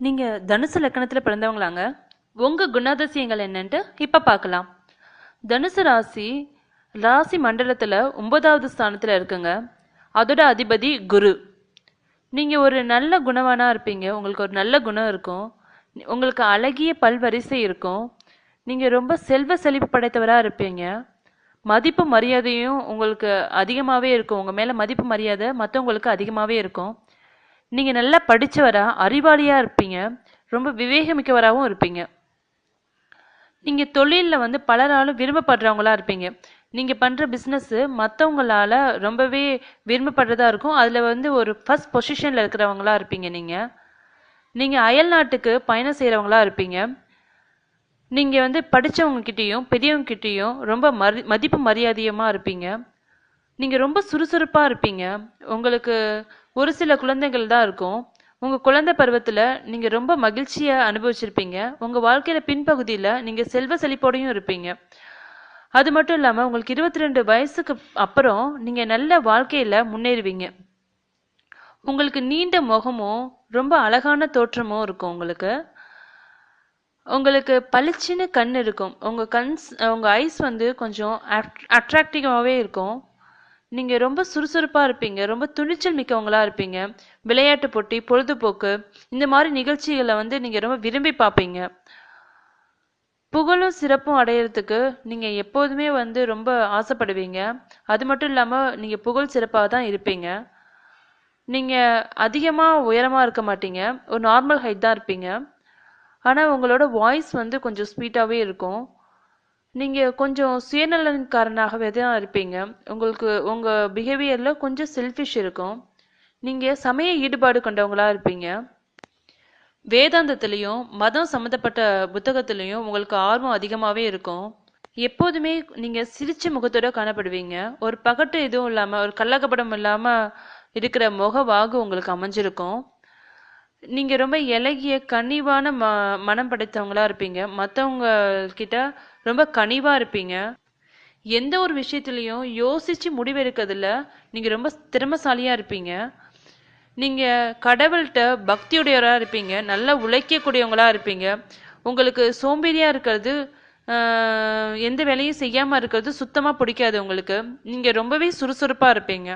நீங்க தனுசு லக்கணத்துல பிறந்தவங்களாங்க. உங்க குணாதிசயங்கள் என்னன்ட்டு இப்ப பார்க்கலாம் தனுசு ராசி ராசி மண்டலத்துல ஒன்பதாவது ஸ்தானத்துல இருக்குங்க. அதோட அதிபதி குரு. நீங்க ஒரு நல்ல குணவானா இருப்பீங்க. உங்களுக்கு ஒரு நல்ல குணம் இருக்கும். உங்களுக்கு அழகிய பல்வரிசை இருக்கும். நீங்க ரொம்ப செல்வ செழிப்பு படைத்தவரா இருப்பீங்க. மதிப்பு மரியாதையும் உங்களுக்கு அதிகமாகவே இருக்கும். உங்க மேல மதிப்பு மரியாதை மற்றவங்களுக்கு அதிகமாகவே இருக்கும். நீங்கள் நல்லா படித்தவராக அறிவாளியாக இருப்பீங்க. ரொம்ப விவேகமிக்கவராகவும் இருப்பீங்க. நீங்கள் தொழிலில் வந்து பலராலும் விரும்பப்படுறவங்களா இருப்பீங்க. நீங்கள் பண்ணுற பிஸ்னஸ்ஸு மற்றவங்களால ரொம்பவே விரும்பப்படுறதா இருக்கும். அதில் வந்து ஒரு ஃபஸ்ட் பொசிஷனில் இருக்கிறவங்களா இருப்பீங்க நீங்கள் நீங்கள் அயல் நாட்டுக்கு பயணம் செய்கிறவங்களா இருப்பீங்க. நீங்கள் வந்து படித்தவங்கக்கிட்டேயும் பெரியவங்க கிட்டேயும் ரொம்ப மரி மதிப்பு மரியாதையமாக இருப்பீங்க. நீங்கள் ரொம்ப சுறுசுறுப்பாக இருப்பீங்க. உங்களுக்கு ஒரு சில குழந்தைகள் தான் இருக்கும். உங்க குழந்தை பருவத்துல நீங்க ரொம்ப மகிழ்ச்சியா அனுபவிச்சிருப்பீங்க. உங்க வாழ்க்கையில பின்பகுதியில நீங்க செல்வ செழிப்போடையும் இருப்பீங்க. அது மட்டும் இல்லாம உங்களுக்கு இருபத்தி ரெண்டு வயசுக்கு அப்புறம் நீங்க நல்ல வாழ்க்கையில முன்னேறுவீங்க. உங்களுக்கு நீண்ட முகமும் ரொம்ப அழகான தோற்றமும் இருக்கும் உங்களுக்கு. உங்களுக்கு பளிச்சுன்னு கண் இருக்கும். உங்க கண்ஸ் உங்க ஐஸ் வந்து கொஞ்சம் அட்ராக்டிவாகவே இருக்கும். நீங்க ரொம்ப சுறுசுறுப்பா இருப்பீங்க ரொம்ப துணிச்சல் மிக்கவங்களா இருப்பீங்க. விளையாட்டு போட்டி பொழுதுபோக்கு இந்த மாதிரி நிகழ்ச்சிகளை வந்து நீங்க ரொம்ப விரும்பி பார்ப்பீங்க. புகழும் சிறப்பும் அடையிறதுக்கு நீங்க எப்போதுமே வந்து ரொம்ப ஆசைப்படுவீங்க. அது மட்டும் இல்லாம நீங்க புகழ் சிறப்பாக தான் இருப்பீங்க. நீங்க அதிகமா உயரமா இருக்க மாட்டீங்க. ஒரு நார்மல் ஹைட் தான் இருப்பீங்க. ஆனா உங்களோட வாய்ஸ் வந்து கொஞ்சம் ஸ்வீட்டாவே இருக்கும். நீங்க கொஞ்சம் சுயநலன்காரனாகவே தான் இருப்பீங்க. உங்களுக்கு உங்க பிஹேவியர்ல கொஞ்சம் செல்ஃபிஷ் இருக்கும். நீங்க சமய ஈடுபாடு கொண்டவங்களா இருப்பீங்க. வேதாந்தத்திலையும் மதம் சம்மந்தப்பட்ட புத்தகத்திலையும் உங்களுக்கு ஆர்வம் அதிகமாகவே இருக்கும். எப்போதுமே நீங்க சிரிச்ச முகத்தோட காணப்படுவீங்க. ஒரு பகட்டு எதுவும் இல்லாம ஒரு கள்ளக்கபடம் இல்லாம இருக்கிற முகவாகு உங்களுக்கு அமைஞ்சிருக்கும். நீங்க ரொம்ப இலகிய கனிவான ம மனம் படைத்தவங்களா இருப்பீங்க. மற்றவங்க கிட்ட ரொம்ப கனிவா இருப்பீங்க. எந்த ஒரு விஷயத்துலையும் யோசிச்சு முடிவெடுக்கிறதுல நீங்க ரொம்ப திறமசாலியா இருப்பீங்க. நீங்க கடவுள்கிட்ட பக்தியுடையவரா இருப்பீங்க. நல்லா உழைக்கக்கூடியவங்களா இருப்பீங்க. உங்களுக்கு சோம்பேறியா இருக்கிறது எந்த வேலையும் செய்யாம இருக்கிறது சுத்தமா பிடிக்காது உங்களுக்கு. நீங்க ரொம்பவே சுறுசுறுப்பா இருப்பீங்க.